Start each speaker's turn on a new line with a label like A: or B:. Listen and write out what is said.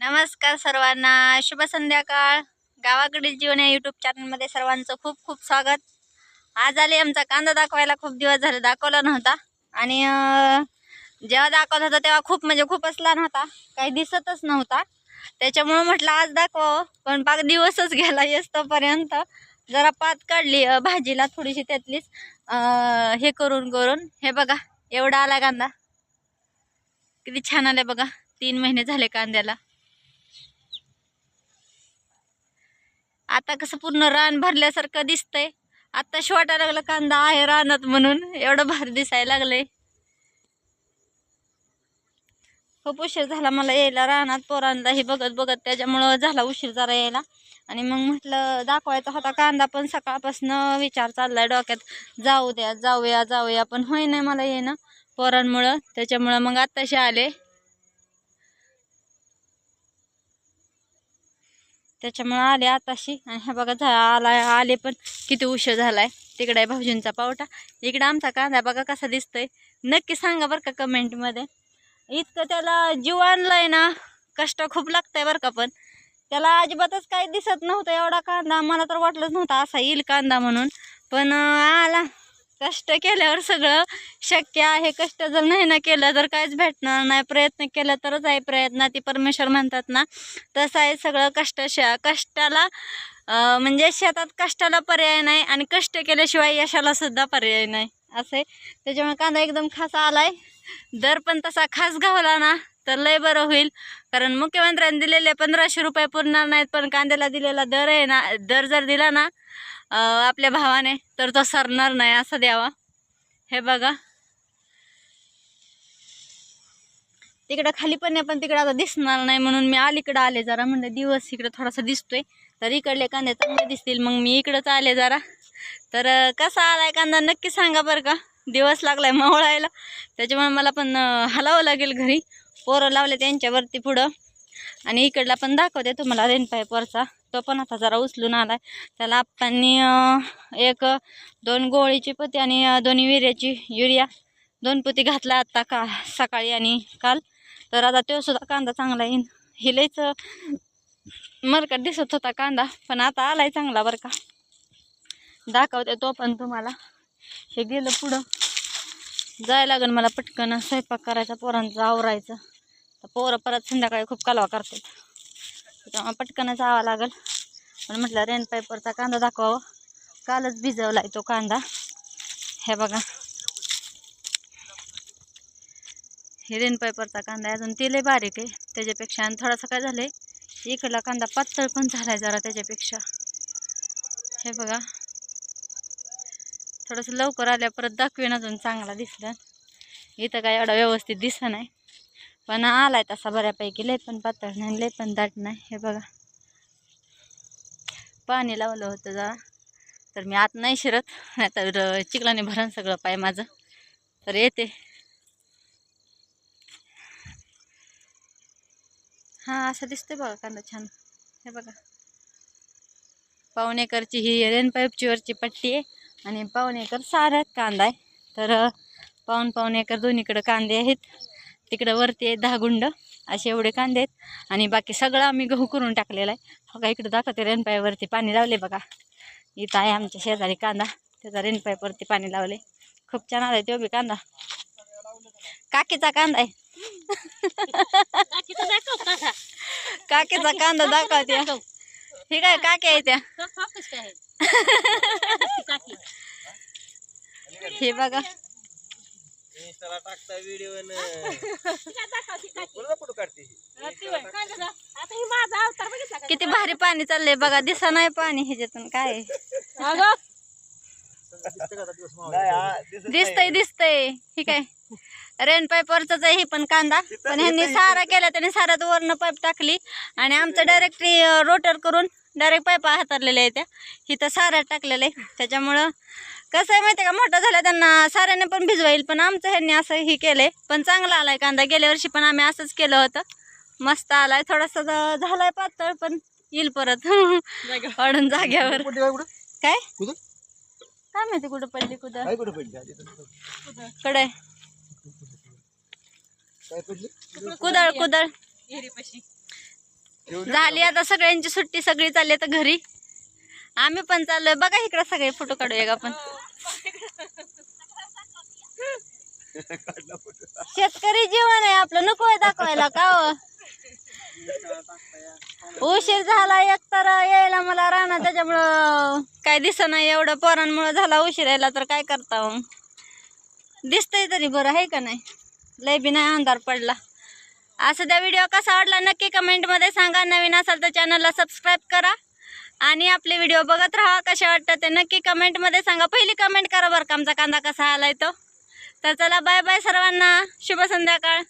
A: नमस्कार सर्वांना. शुभ संध्याकाळ. गावाकडील जीवन या यूट्यूब चॅनलमध्ये सर्वांचं खूप खूप स्वागत. आज आले आमचा कांदा दाखवायला. खूप दिवस झाले दाखवला नव्हता. आणि जेव्हा दाखवत होता तेव्हा खूप म्हणजे खूपच असला होता. काही दिसतच नव्हता. त्याच्यामुळं म्हटलं आज दाखवावं. पण पाक दिवसच गेला येतोपर्यंत जरा पात काढली भाजीला थोडीशी त्यातलीच हे करून करून. हे बघा एवढा आला कांदा. किती छान आले बघा. तीन महिने झाले कांद्याला. आता कसं पूर्ण रान भरल्यासारखं दिसतंय. आता वाटायला लागलं कांदा आहे रानात म्हणून. एवढं भारी दिसायला लागलंय. खूप उशीर झाला मला यायला रानात पोरांना. हे बघत बघत त्याच्यामुळं झाला उशीर जरा यायला. आणि मग म्हटलं दाखवायचा होता कांदा पण सकाळपासून विचार चाललाय डोक्यात. जाऊ द्या जाऊया जाऊया. पण होई नाही मला येणं पोरांमुळं. त्याच्यामुळं मग आत्ताशी आले. त्याच्यामुळं आले आताशी. आणि हे बघा झा आला आले पण किती उशीर झाला आहे तिकडे आहे भाऊजींचा पावटा. इकडे आमचा कांदा बघा कसा दिसतोय. नक्की सांगा बरं का कमेंटमध्ये. इतकं त्याला जीव आणलाय ना कष्ट खूप लागतंय बरं का पण. त्याला अजिबातच काही दिसत नव्हतं एवढा कांदा. मला तर वाटलंच नव्हतं असा येईल कांदा म्हणून. पण आला. कष्ट केल्यावर सगळं शक्य आहे. कष्ट जर नाही ना केलं तर काहीच भेटणार नाही प्रयत्न केला तरच आहे प्रयत्न. ती परमेश्वर म्हणतात ना तसं आहे सगळं कष्ट श कष्टाला म्हणजे शेतात कष्टाला पर्याय नाही आणि कष्ट केल्याशिवाय यशाला सुद्धा पर्याय नाही. असं आहे. त्याच्यामुळे कांदा एकदम खास आलाय. दर पण तसा खास घावला ना. तर लय बरं होईल. कारण मुख्यमंत्र्यांनी दिलेले पंधराशे रुपये पुरणार नाहीत पण कांद्याला दिलेला दर आहे ना दर जर दिला ना आपल्या भावाने तर तो सरणार नाही असं द्यावा. हे बघा. तिकडं खाली पण आहे पण तिकडं आता दिसणार नाही म्हणून मी अलीकडं आले जरा म्हणलं दिवस इकडं थोडासा दिसतोय. तर इकडले कांदे चांगले दिसतील मग मी इकडंच आले जरा. तर कसा आलाय कांदा नक्की सांगा बरं का? दिवस लागलाय मवळायला. त्याच्यामुळे मला पण हलावं लागेल घरी. पोरं लावले त्यांच्यावरती पुढं. आणि इकडला पण दाखवते तुम्हाला रेन पाईपवरचा तो पण आता जरा उचलून आला आहे त्याला आप्पांनी एक दोन गोळीची पती आणि दोन्ही विर्याची युरिया. दोन पोती घातला आत्ता का सकाळी आणि काल. तर आता तो सुद्धा कांदा चांगला येईन. हिलेच मरकट दिसत होता कांदा. पण आता आलाय चांगला बरं का. दाखवते तो पण तुम्हाला. हे गेलं पुढं. जायला लागेल मला पटकन. स्वयंपाक करायचा पोरांचं आवरायचं. तर पोरं परत संध्याकाळी खूप कालवा करतात. त्यामुळे पटकन जावं लागेल. पण म्हटलं रेन पाईपवरचा कांदा दाखवावा. कालच भिजवलाय तो कांदा. हे बघा. हे रेन पाईपवरचा कांदा आहे. अजून ते बारीक आहे. त्याच्यापेक्षा आणि थोडासा काय झालंय इकडला कांदा पातळ पण झालाय जरा त्याच्यापेक्षा. हे बघा. थोडंसं लवकर आल्या परत दाखवेन अजून चांगला दिसलं. इथं काय एवढा व्यवस्थित दिसत नाही. पण आलाय तसा बऱ्यापैकी लय पण पातळ नाही लय पण दाट नाही हे बघा. पाणी लावलं होतं जरा तर मी आत नाही शिरत नाही तर चिखलाने भरण सगळं पाय माझं. तर येते. हां असं दिसतंय बघा कांदा छान. हे बघा. पावणेकरची ही रेन पाईपची वरची पट्टी आहे. आणि पावणेकर साऱ्यात कांदा आहे. तर अं, पाऊण पाऊण एकर दोन्हीकडं कांदे आहेत. तिकडं वरती आहे दहा गुंड असे एवढे कांदे आहेत. आणि बाकी सगळं आम्ही गहू करून टाकलेला आहे. बघा इकडं दाखवते रेनपाईवरती पाणी लावले बघा. इथं आहे आमच्या शेजारी कांदा. त्याचा रेनपाईपवरती पाणी लावले. खूप छान आलाय तो बी कांदा. काकीचा कांदा आहे. काकीचा कांदा दाखवते. हे काय काकी आहे त्या हे बघा.
B: इंस्टाला टाकता व्हिडिओ कोणाला फोटो काढते
A: किती भारी पाणी चाललंय बघा दिसा नाही पाणी ह्याच्यातून काय. आहे. दिसतंय दिसतंय. ठीक आहे रेन पाईपवरच आहे ही पण कांदा. पण ह्यांनी सारा केला त्याने साऱ्यात वरनं पाईप टाकली. आणि आमचं डायरेक्ट रोटर करून डायरेक्ट पाईप हातारलेल्या आहे त्या. इथं साऱ्यात टाकलेलं आहे. त्याच्यामुळं कसं आहे माहिती का? मोठं झालं त्यांना साऱ्याने पण भिजवाईल पण आमचं ह्यांनी असं ही केलंय. पण चांगला आलाय कांदा. गेल्या वर्षी पण आम्ही असंच केलं होतं. मस्त आलाय. थोडासा झालाय पातळ पण येईल परत. वाढून जाग्यावर. काय? काय माहिती कुठं पडली कुठं?
B: काय कुठं पडली?
A: कडे.
B: काय पडली?
A: कुदळ कुदळ. झाली आता सगळ्यांची सुट्टी सगळी चालली आता घरी. आम्ही पण चाललोय. बघा इकडे सगळे फोटो काढूया का आपण. शेतकरी जीवन आहे आपलं. नको आहे दाखवायला का हो? उशीर झाला एक तर यायला मला राहणार त्याच्यामुळं काय दिस नाही एवढं पोरांमुळं झाला उशीर यायला तर काय करता मग दिसतंय तरी बरं आहे का नाही? लय बी नाही अंधार पडला. असं त्या व्हिडिओ कसा आवडला नक्की कमेंटमध्ये सांगा. नवीन असाल तर चॅनलला सबस्क्राईब करा. आणि आपले व्हिडिओ बघत राहा कसे वाटतं ते नक्की कमेंटमध्ये सांगा. पहिली कमेंट करा बरं का आमचा कांदा कसा आलाय तो. तर चला बाय बाय सर्वांना. शुभ संध्याकाळ.